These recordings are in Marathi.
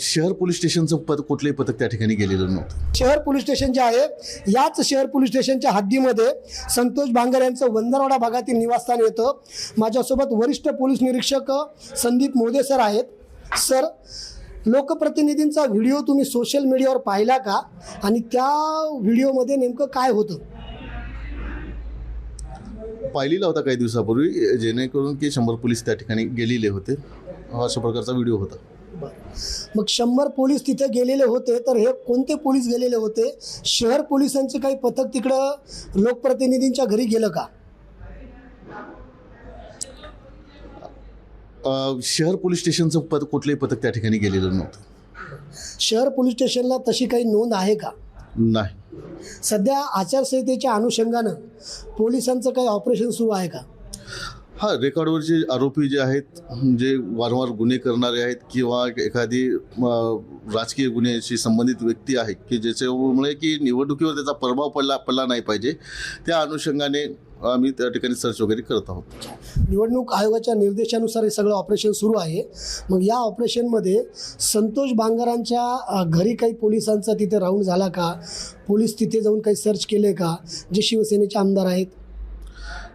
शहर पोलीस स्टेशनचं पद कुठलंही पथक त्या ठिकाणी गेलेलं नव्हतं. शहर पोलीस स्टेशन जे आहे याच शहर पोलीस स्टेशनच्या हद्दीमध्ये संतोष बांगर यांचं वंदरवाडा भागातील निवासस्थान येतं. माझ्यासोबत वरिष्ठ पोलीस निरीक्षक संदीप मोदे सर आहेत. सर लोकप्रतिनिधींचा व्हिडिओ तुम्ही सोशल मीडियावर पाहिला का? आणि त्या व्हिडिओमध्ये नेमकं काय होतं? पाहिलेला होता काही दिवसापूर्वी जेणेकरून की शंभर पोलीस त्या ठिकाणी गेलेले होते. अशा प्रकारचा व्हिडिओ होता. मग शंभर पोलीस तिथे गेलेले होते तर हे कोणते पोलीस गेलेले होते? शहर पोलिसांचे काही पथक तिकडं लोकप्रतिनिधींच्या घरी गेलं का? अ, शहर पोलीस स्टेशनचं पद कुठलंही पथक त्या ठिकाणी गेलेलं नव्हतं. शहर पोलीस स्टेशनला तशी काही नोंद आहे का? नाही. सध्या आचारसंहितेच्या अनुषंगानं पोलिसांचं काही ऑपरेशन सुरू आहे का? हा रेकॉर्डवरचे आरोपी जे आहेत जे वारंवार गुन्हे करणारे आहेत किंवा एखादी राजकीय गुन्ह्याशी संबंधित व्यक्ती आहे की ज्याच्यामुळे की निवडणुकीवर त्याचा प्रभाव पडला पडला नाही पाहिजे त्या अनुषंगाने आम्ही त्या ठिकाणी सर्च वगैरे करत आहोत. निवडणूक आयोगाच्या निर्देशानुसार हे सगळं ऑपरेशन सुरू आहे. मग या ऑपरेशनमध्ये संतोष बांगरांच्या घरी काही पोलिसांचा तिथे राऊंड झाला का? पोलीस तिथे जाऊन काही सर्च केले का? जे शिवसेनेचे आमदार आहेत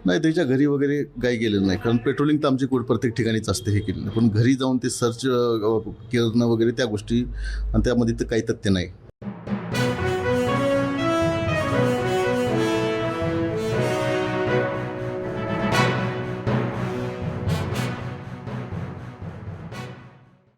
नाही त्याच्या घरी वगैरे काही गेलेलं नाही. कारण पेट्रोलिंग तर आमची कुठे प्रत्येक ठिकाणीच असते हे केलेलं पण घरी जाऊन ते सर्च करणं वगैरे त्या गोष्टी आणि त्यामध्ये तर काही तथ्य नाही.